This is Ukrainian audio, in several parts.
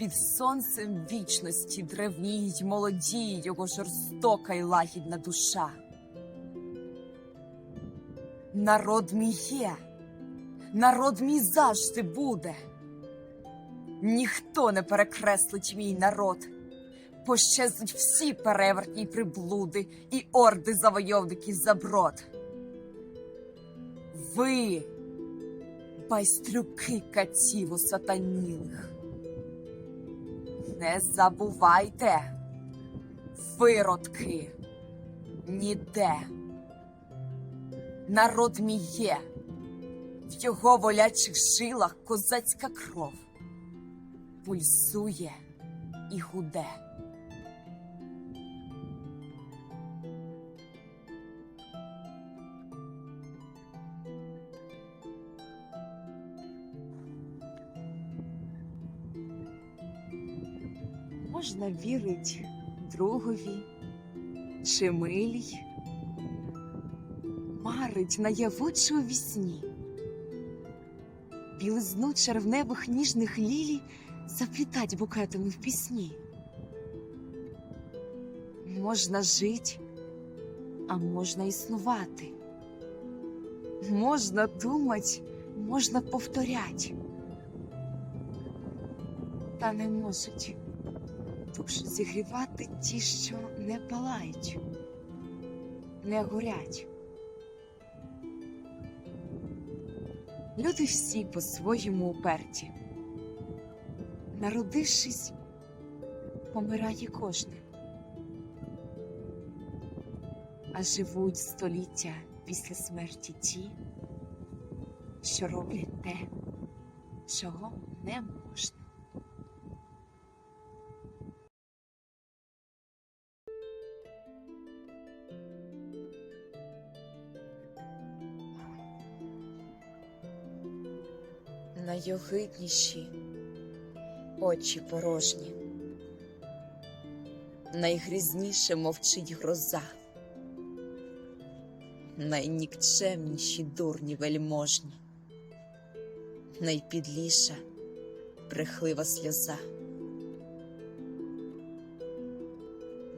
Під сонцем вічності древніють молодіє його жорстока й лагідна душа. Народ мій є, народ мій завжди буде. Ніхто не перекреслить мій народ. Пощезнуть всі перевертні приблуди і орди завойовників заброд. Ви, байстрюки катів осатанілих. Не забувайте, виродки, ніде. Народ мій є, в його волячих жилах козацька кров пульсує і гуде. Можна вірить другові чи милій, марить наяву чи у вісні, білизну червневих ніжних лілій заплітать букетами в пісні. Можна жить, а можна існувати. Можна думать, можна повторять. Та не можуть душу зігрівати ті, що не палають, не горять. Люди всі по-своєму уперті. Народившись, помирає кожен. А живуть століття після смерті ті, що роблять те, чого не можна. Найогидніші очі порожні, найгрізніше мовчить гроза, найнікчемніші дурні вельможні, найпідліша брехлива сльоза,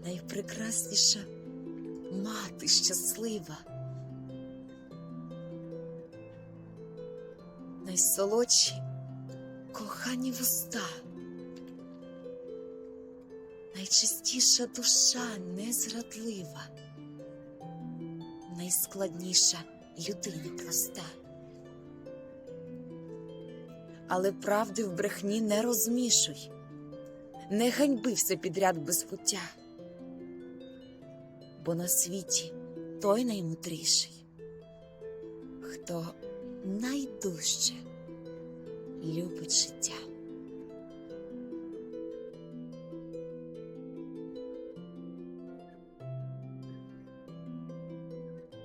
найпрекрасніша мати щаслива. Найсолодші кохані вуста, найчистіша душа незрадлива, найскладніша людина проста. Але правди в брехні не розмішуй, не ганьби все підряд без пуття, бо на світі той наймудріший, хто найдужче любить життя.